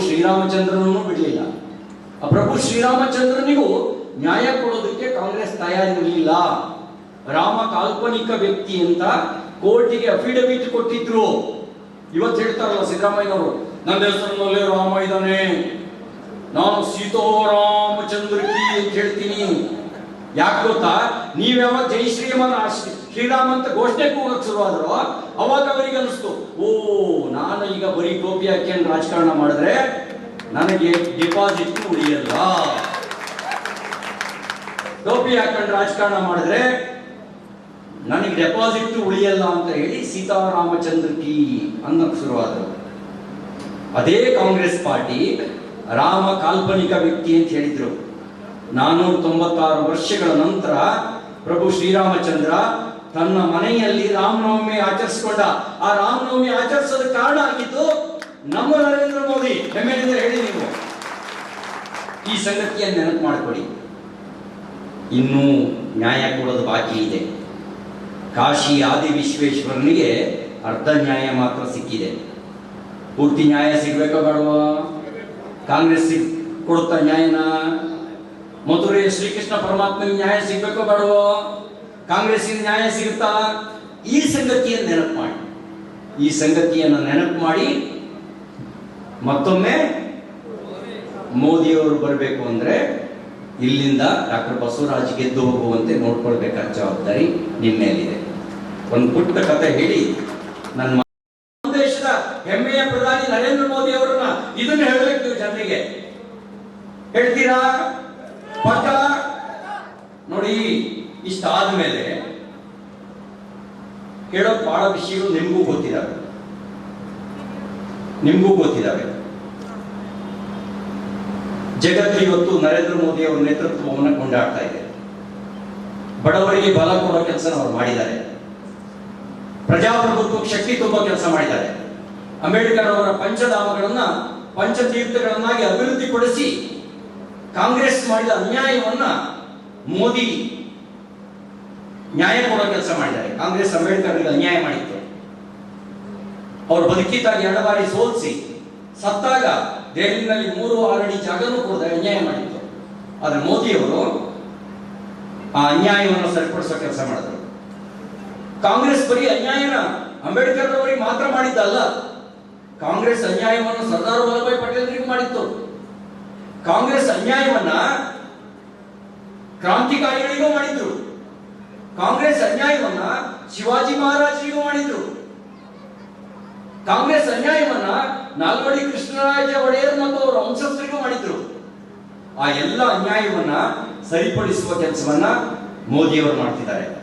ಶ್ರೀರಾಮಚಂದ್ರನನ್ನು ಬಿಡಲಿಲ್ಲ. ಆ ಪ್ರಭು ಶ್ರೀರಾಮಚಂದ್ರನಿಗೂ ನ್ಯಾಯ ಕೊಡೋದಕ್ಕೆ ಕಾಂಗ್ರೆಸ್ ತಯಾರಿರಲಿಲ್ಲ. ರಾಮ ಕಾಲ್ಪನಿಕ ವ್ಯಕ್ತಿ ಅಂತ ಕೋರ್ಟಿಗೆ ಅಫಿಡವಿಟ್ ಕೊಟ್ಟಿದ್ರು. ಇವತ್ತು ಹೇಳ್ತಾರಲ್ಲ ಸಿದ್ದರಾಮಯ್ಯನವರು, ನನ್ನ ಹೆಸರಿನಲ್ಲೇ ರಾಮ ಇದ್ದಾನೆ. ನಾನು ರಾಮಚಂದ್ರ ಅಂತ ಹೇಳ್ತೀನಿ. ಯಾಕೆ ಗೊತ್ತಾ? ನೀವ್ಯಾವ ಜೈ ಶ್ರೀಮನ್ ಶ್ರೀ- ಶ್ರೀರಾಮ ಅಂತ ಘೋಷಣೆ ಕೂಗಕ್ ಶುರುವಾದ್ರು ಅವಾಗ ಅವರಿಗೆ ಅನಿಸ್ತು ಓ, ನಾನು ಈಗ ಬರೀ ಟೋಪಿ ಹಾಕ್ಯಂಡ್ ರಾಜಕಾರಣ ಮಾಡಿದ್ರೆ ನನಗೆ ಡಿಪಾಸಿಟ್ ಉಳಿಯಲ್ಲ. ಟೋಪಿ ಹಾಕೊಂಡು ರಾಜಕಾರಣ ಮಾಡಿದ್ರೆ ನನಗೆ ಡೆಪಾಸಿಟ್ ಉಳಿಯಲ್ಲ ಅಂತ ಹೇಳಿ ಸೀತಾರಾಮಚಂದ್ರಕಿ ಅನ್ನಕ್ ಶುರುವಾದ್ರು. ಅದೇ ಕಾಂಗ್ರೆಸ್ ಪಾರ್ಟಿ ರಾಮ ಕಾಲ್ಪನಿಕ ವ್ಯಕ್ತಿ ಅಂತ ಹೇಳಿದ್ರು. ನಾನೂರ ತೊಂಬತ್ತಾರು ವರ್ಷಗಳ ನಂತರ ಪ್ರಭು ಶ್ರೀರಾಮಚಂದ್ರ ತನ್ನ ಮನೆಯಲ್ಲಿ ರಾಮನವಮಿ ಆಚರಿಸಿಕೊಂಡ. ಆ ರಾಮನವಮಿ ಆಚರಿಸೋದ ಕಾರಣ ಆಗಿದ್ದು, ನಮ್ಮ ನರೇಂದ್ರ ಮೋದಿ ಹೆಮ್ಮೆ ಹೇಳಿ ನೀವು. ಈ ಸಂಗತಿಯನ್ನು ನೆನಪು ಮಾಡಿಕೊಡಿ ಇನ್ನೂ ನ್ಯಾಯ ಕೊಡೋದು ಬಾಕಿ ಇದೆ. ಕಾಶಿ ಆದಿ ವಿಶ್ವೇಶ್ವರನಿಗೆ ಅರ್ಧ ನ್ಯಾಯ ಮಾತ್ರ ಸಿಕ್ಕಿದೆ. ಪೂರ್ತಿ ನ್ಯಾಯ ಸಿಗ್ಬೇಕೋ ಬೇಡವಾ? ಕಾಂಗ್ರೆಸ್ ಕೊಡುತ್ತಾ ನ್ಯಾಯನ? ಮಧುರೆಯ ಶ್ರೀಕೃಷ್ಣ ಪರಮಾತ್ಮನಿಗೆ ನ್ಯಾಯ ಸಿಗ್ಬೇಕೋ ಬೇಡವೋ? ಕಾಂಗ್ರೆಸ್ಸಿನ ನ್ಯಾಯ ಸಿಗುತ್ತಾ? ಈ ಸಂಗತಿಯನ್ನು ನೆನಪು ಮಾಡಿ. ಈ ಸಂಗತಿಯನ್ನು ನೆನಪು ಮಾಡಿ. ಮತ್ತೊಮ್ಮೆ ಮೋದಿಯವರು ಬರಬೇಕು ಅಂದ್ರೆ ಇಲ್ಲಿಂದ ಡಾಕ್ಟರ್ ಬಸವರಾಜ್ ಗೆದ್ದು ಹೋಗುವಂತೆ ನೋಡ್ಕೊಳ್ಬೇಕಾದ ಜವಾಬ್ದಾರಿ ನಿಮ್ಮ ಮೇಲಿದೆ ಒಂದು ಪುಟ್ಟ ಕತೆ ಹೇಳಿ. ನನ್ನ ದೇಶದ ಹೆಮ್ಮೆಯ ಪ್ರಧಾನಿ ನರೇಂದ್ರ ಮೋದಿ ಅವರನ್ನ ಇದನ್ನು ಹೇಳಬೇಕು ನೀವು ಜನರಿಗೆ. ಹೇಳ್ತೀರಾ? ಪಕ್ಕ? ನೋಡಿ ಇಷ್ಟಾದ್ಮೇಲೆ ಹೇಳೋ ಬಹಳ ವಿಷಯಗಳು ನಿಮಗೂ ಗೊತ್ತಿದ್ದಾವೆ. ನಿಮಗೂ ಗೊತ್ತಿದ್ದಾವೆ. ಜಗತ್ತು ಇವತ್ತು ನರೇಂದ್ರ ಮೋದಿ ಅವರ ನೇತೃತ್ವವನ್ನು ಕೊಂಡಾಡ್ತಾ ಇದೆ. ಬಡವರಿಗೆ ಬಲ ಕೊಡೋ ಕೆಲಸ ಅವರು ಮಾಡಿದ್ದಾರೆ. ಪ್ರಜಾಪ್ರಭುತ್ವಕ್ಕೆ ಶಕ್ತಿ ತುಂಬೋ ಕೆಲಸ ಮಾಡಿದ್ದಾರೆ. ಅಂಬೇಡ್ಕರ್ ಅವರ ಪಂಚಧಾಮಗಳನ್ನ, ಪಂಚತೀರ್ಥಗಳನ್ನಾಗಿ ಅಭಿವೃದ್ಧಿಪಡಿಸಿ ಕಾಂಗ್ರೆಸ್ ಮಾಡಿದ ಅನ್ಯಾಯವನ್ನ ಮೋದಿ ನ್ಯಾಯ ಕೊಡೋ ಕೆಲಸ ಮಾಡಿದ್ದಾರೆ. ಕಾಂಗ್ರೆಸ್ ಅಂಬೇಡ್ಕರ್ಗೆ ಅನ್ಯಾಯ ಮಾಡಿತ್ತು. ಅವರು ಬದುಕಿದ್ದಾಗ ಎರಡು ಬಾರಿ ಸೋಲಿಸಿ, ಸತ್ತಾಗ ದೆಹಲಿನಲ್ಲಿ ಮೂರು ಆರಡಿ ಜಾಗನೂ ಕೊಡದೆ, ಅನ್ಯಾಯ ಮಾಡಿತ್ತು. ಆದ್ರೆ ಮೋದಿಯವರು ಆ ಅನ್ಯಾಯವನ್ನು ಸರಿಪಡಿಸೋ ಕೆಲಸ ಮಾಡಿದ್ರು. ಕಾಂಗ್ರೆಸ್ ಬರೀ ಅನ್ಯಾಯನ ಅಂಬೇಡ್ಕರ್ ಅವರಿಗೆ ಮಾತ್ರ ಮಾಡಿದ್ದಲ್ಲ, ಕಾಂಗ್ರೆಸ್ ಅನ್ಯಾಯವನ್ನು ಸರ್ದಾರ್ ವಲ್ಲಭಾಯ್ ಪಟೇಲ್ರಿಗೂ ಮಾಡಿತ್ತು. ಕಾಂಗ್ರೆಸ್ ಅನ್ಯಾಯವನ್ನ ಕ್ರಾಂತಿಕಾರಿಗಳಿಗೂ ಮಾಡಿದ್ರು. ಕಾಂಗ್ರೆಸ್ ಅನ್ಯಾಯವನ್ನ ಶಿವಾಜಿ ಮಹಾರಾಜರಿಗೂ ಮಾಡಿದ್ರು. ಕಾಂಗ್ರೆಸ್ ಅನ್ಯಾಯವನ್ನ ನಾಲ್ವಡಿ ಕೃಷ್ಣರಾಜ ಒಡೆಯರ್ ಮತ್ತು ಅವರ ವಂಶಸ್ಥರಿಗೂ ಮಾಡಿದ್ರು. ಆ ಎಲ್ಲ ಅನ್ಯಾಯವನ್ನ ಸರಿಪಡಿಸುವ ಕೆಲಸವನ್ನ ಮೋದಿಯವರು ಮಾಡ್ತಿದ್ದಾರೆ.